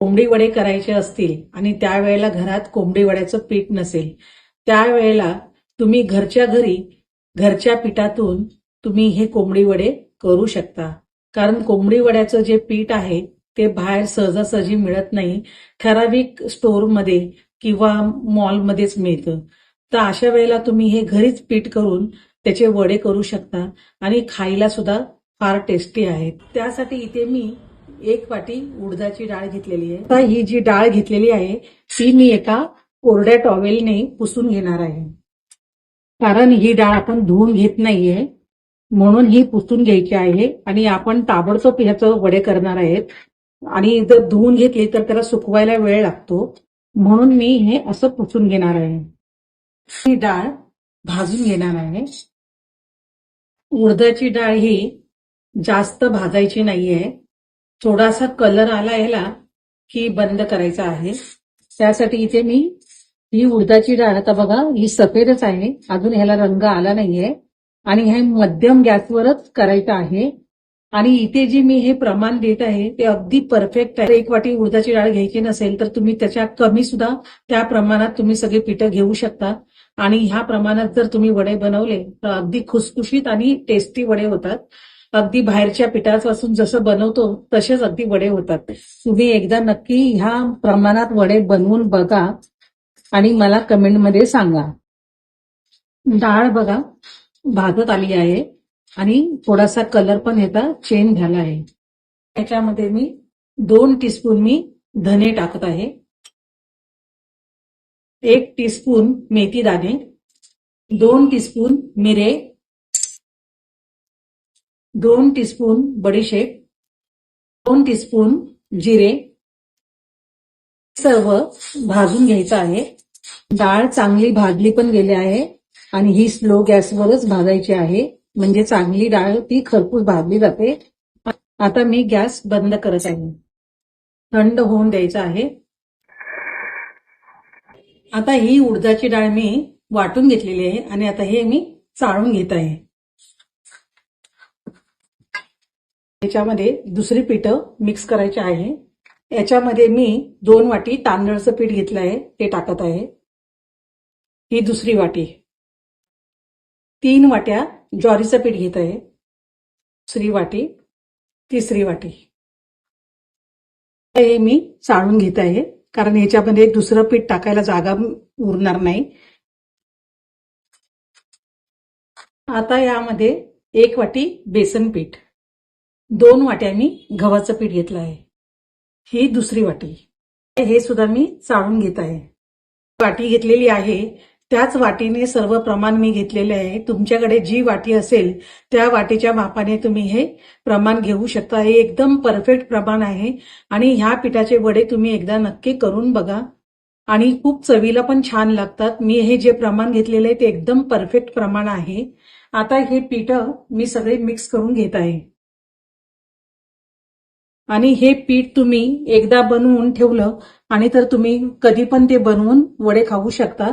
कोंबडी वडे करायचे असतील आणि त्यावेळेला घरात कोंबडी वड्याचं पीठ नसेल त्यावेळेला तुम्ही घरच्या घरी घरच्या पिठातून तुम्ही हे कोंबडी वडे करू शकता. कारण कोंबडी वड्याचं जे पीठ आहे ते बाहेर सहजासहजी मिळत नाही ठराविक स्टोअरमध्ये किंवा मॉलमध्येच मिळतं. तर अशा वेळेला तुम्ही हे घरीच पीठ करून त्याचे वडे करू शकता आणि खायला सुद्धा फार टेस्टी आहेत. त्यासाठी इथे मी एक वाटी उडदाची डाळ घेतलेली आहे. आता ही जी डाळ घेतलेली आहे ती मी एका कोरड्या टॉवेलने पुसून घेणार आहे. कारण ही डाळ आपण धुवून घेत नाहीये म्हणून ही पुसून घ्यायची आहे आणि आपण ताबडतोब ह्याचं वडे करणार आहेत. आणि जर धुवून घेतली तर त्याला सुकवायला वेळ लागतो म्हणून मी हे असं पुसून घेणार आहे. ही डाळ भाजून घेणार आहे. उडदाची डाळ ही जास्त भाजायची नाहीये थोडासा कलर आला याला की बंद करायचा आहे. त्यासाठी इथे मी ही उडदाची डाळ आता बघा ही सफेदच आहे. अजून ह्याला रंग आला नाहीये. आणि हे मध्यम गॅसवरच करायचं आहे. आणि इथे जे मी हे प्रमाण देत आहे ते अगदी परफेक्ट आहे. एक वाटी उडदाची डाळ घ्यायची नसेल तर तुम्ही त्याच्या कमी सुद्धा त्या प्रमाणात तुम्ही सगळे पिठं घेऊ शकता. आणि ह्या प्रमाणात जर तुम्ही वडे बनवले तर अगदी खुसखुशीत आणि टेस्टी वडे होतात. अगदी बाहेरच्या पिठापासून जसं बनवतो तसेच अगदी वडे होतात. तुम्ही एकदा नक्की ह्या प्रमाणात वडे बनवून बघा आणि मला कमेंटमध्ये सांगा. डाळ बघा भाजत आली आहे आणि थोडासा कलर पण ह्याचा चेंज झाला आहे. त्याच्यामध्ये मी दोन टीस्पून मी धने टाकत आहे. एक टीस्पून मेथी दाणे दोन टीस्पून मिरे दोन टीस्पून बडीशेप दोन टीस्पून जिरे सर्व भाजून घ्यायचं आहे. डाळ चांगली भाजली पण गेली आहे आणि ही स्लो गॅसवरच भाजायची आहे. म्हणजे चांगली डाळ ती खरपूस भाजली जाते. आता मी गॅस बंद करत आहे. थंड होऊन द्यायचं आहे. आता ही उडदाची डाळ मी वाटून घेतलेली आहे आणि आता हे मी चाळून घेत आहे. याच्यामध्ये दुसरी पिठं मिक्स करायची आहे. याच्यामध्ये मी दोन वाटी तांदळाचं पीठ घेतलं आहे ते टाकत आहे. ही दुसरी वाटी. तीन वाट्या ज्वारीचं पीठ घेत आहे. दुसरी वाटी तिसरी वाटी. हे मी चाळून घेत आहे कारण याच्यामध्ये दुसरं पीठ टाकायला जागा उरणार नाही. आता यामध्ये एक वाटी बेसन पीठ. दोन वाट्या मी गव्हाचं पीठ घेतलं आहे. ही दुसरी वाटी. हे सुद्धा मी चाळून घेत आहे. वाटी घेतलेली आहे. त्याच वाटीने सर्व प्रमाण मी घेतलेले आहे. तुमच्याकडे जी वाटी असेल त्या वाटीच्या मापाने तुम्ही हे प्रमाण घेऊ शकता. हे एकदम परफेक्ट प्रमाण आहे आणि ह्या पिठाचे वडे तुम्ही एकदा नक्की करून बघा. आणि खूप चवीला पण छान लागतात. मी हे जे प्रमाण घेतलेले आहे ते एकदम परफेक्ट प्रमाण आहे. आता हे पीठ मी सगळे मिक्स करून घेत आहे. आणि हे पीठ तुम्ही एकदा बनवून ठेवलं आणि तर तुम्ही कधी पण ते बनवून वडे खाऊ शकता.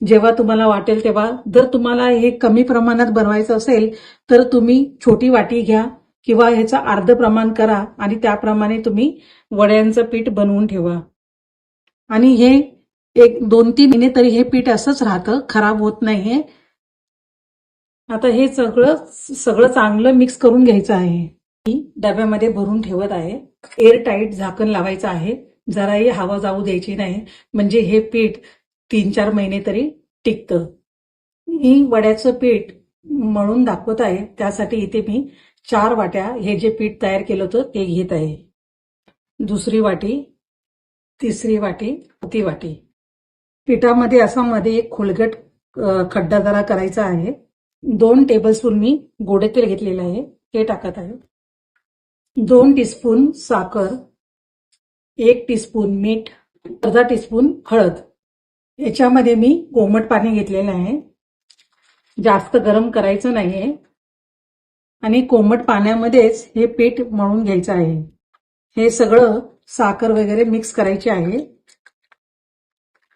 जेव्हा तुम्हाला वाटेल तेव्हा. जर तुम्हाला हे कमी प्रमाणात बनवायचं असेल तर तुम्ही छोटी वाटी घ्या किंवा ह्याचं अर्ध प्रमाण करा आणि त्याप्रमाणे तुम्ही वड्यांचं पीठ बनवून ठेवा. आणि हे एक दोन तीन महिने तरी हे पीठ असंच राहतं खराब होत नाहीये. आता हे सगळं सगळं चांगलं मिक्स करून घ्यायचं आहे. मी डब्यामध्ये भरून ठेवत आहे. एअर टाईट झाकण लावायचं आहे. जराही हवा जाऊ द्यायची नाही. म्हणजे हे पीठ तीन चार महिने तरी टिकतं. मी वड्याचं पीठ म्हणून दाखवत आहे. त्यासाठी इथे मी चार वाट्या हे जे पीठ तयार केलं होतं ते घेत आहे. दुसरी वाटी तिसरी वाटी चौथी वाटी. पिठामध्ये असा मध्ये एक खोलगट खड्डा जरा करायचा आहे. दोन टेबलस्पून मी गोडे तेल घेतलेलं आहे. ते टाकत आहे. दोन टीस्पून साखर एक टीस्पून मीठ अर्धा टीस्पून हळद. याच्यामध्ये मी कोमट पाणी घेतलेलं आहे. जास्त गरम करायचं नाहीये. आणि कोमट पाण्यामध्येच हे पीठ मळून घ्यायचं आहे. हे सगळं साखर वगैरे मिक्स करायची आहे.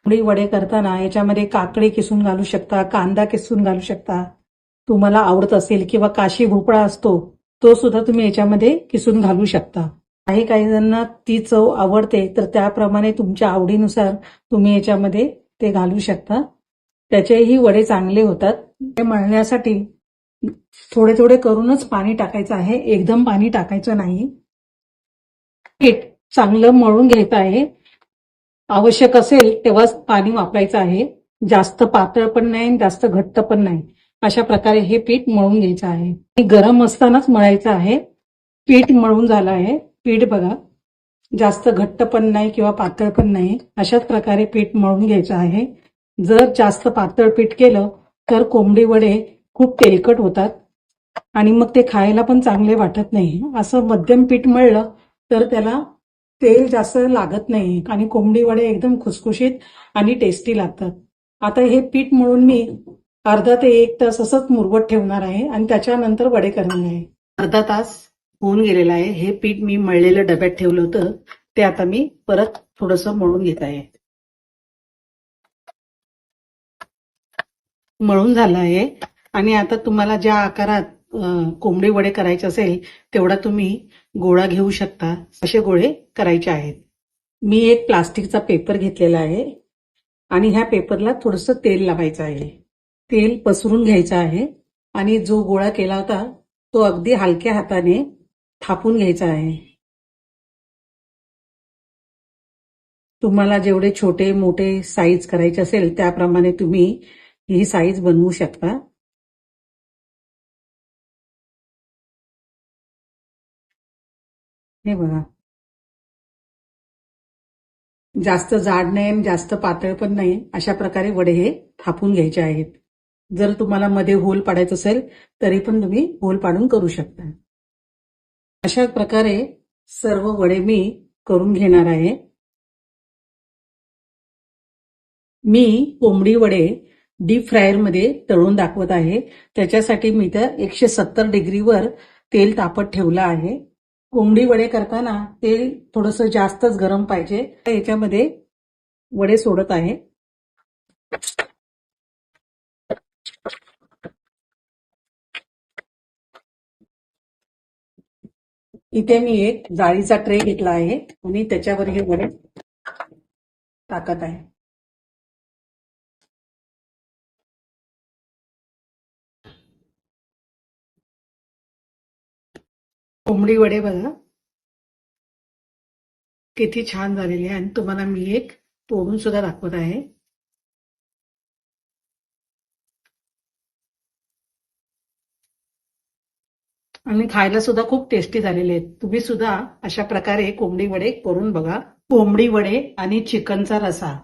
थोडी वडे करताना याच्यामध्ये काकडी किसून घालू शकता कांदा किसून घालू शकता. तुम्हाला आवडत असेल किंवा काशी भोपळा असतो तो सुद्धा तुम्ही याच्यामध्ये किसून घालू शकता. काही काही जणांना ती चव आवडते तर त्याप्रमाणे तुमच्या आवडीनुसार तुम्ही याच्यामध्ये ते घालू शकता. त्याचेही वडे चांगले होतात. ते मळण्यासाठी थोडे थोडे करूनच पाणी टाकायचं आहे. एकदम पाणी टाकायचं नाही. पीठ चांगलं मळून घ्यायचं आहे. आवश्यक असेल तेव्हाच पाणी वापरायचं आहे. जास्त पातळ पण नाही जास्त घट्ट पण नाही. अशा प्रकारे हे पीठ मळून घ्यायचं आहे. हे गरम असतानाच मळायचं आहे. पीठ मळून झालं आहे. पीठ बघा. जास्त घट्ट पण नाही किंवा पातळ पण नाही. अशाच प्रकारे पीठ मळून घ्यायचं आहे. जर जास्त पातळ पीठ केलं तर कोंबडी वडे खूप तेलकट होतात. आणि मग ते खायला पण चांगले वाटत नाही. असं मध्यम पीठ मळलं तर त्याला तेल जास्त लागत नाही. आणि कोंबडी वडे एकदम खुसखुशीत आणि टेस्टी लागतात. आता हे पीठ मळून मी अर्धा ते एक तास असंच मुरवत ठेवणार आहे आणि त्याच्यानंतर वडे करणार आहे. अर्धा तास होऊन गेलेला आहे. हे पीठ मी मळलेलं डब्यात ठेवलं होतं. ते आता मी परत थोडस मळून घेत आहे. मळून झालं आहे. आणि आता तुम्हाला ज्या आकारात कोंबडी वडे करायचे असेल तेवढा तुम्ही गोळा घेऊ शकता. असे गोळे करायचे आहेत. मी एक प्लास्टिकचा पेपर घेतलेला आहे. आणि ह्या पेपरला थोडंसं तेल लावायचं आहे. तेल पसरून घ्यायचं आहे आणि जो गोळा केला होता तो अगदी हलक्या हाताने थापून घ्यायचा आहे. तुम्हाला जेवढे छोटे मोठे साईज करायचे असेल त्याप्रमाणे तुम्ही ही साईज बनवू शकता. हे बघा. जास्त जाड नाही आणि जास्त पातळ पण नाही अशा प्रकारे वडे हे थापून घ्यायचे आहेत. जर तुम्हाला मध्ये होल पाडायचं असेल तरी पण तुम्ही होल पाडून करू शकता. अशा प्रकारे सर्व वडे मी करून घेणार आहे. मी कोंबडी वडे डीप फ्रायरमध्ये तळून दाखवत आहे. त्याच्यासाठी मी तर एकशे सत्तर डिग्रीवर तेल तापत ठेवलं आहे. कोंबडी वडे करताना तेल थोडंसं जास्तच गरम पाहिजे. तर याच्यामध्ये वडे सोडत आहे. इथे मी एक जाळीचा ट्रे घेतला आहे. आणि त्याच्यावर हे वडे टाकत आहे. कोंबडी वडे बघा. किती छान झालेले आहे. आणि तुम्हाला मी एक तोडून सुद्धा दाखवत आहे. आणि खायला सुद्धा खूप टेस्टी झालेले आहेत. तुम्ही सुद्धा अशा प्रकारे कोंबडी वडे करून बघा. कोंबडी वडे आणि चिकनचा रसा.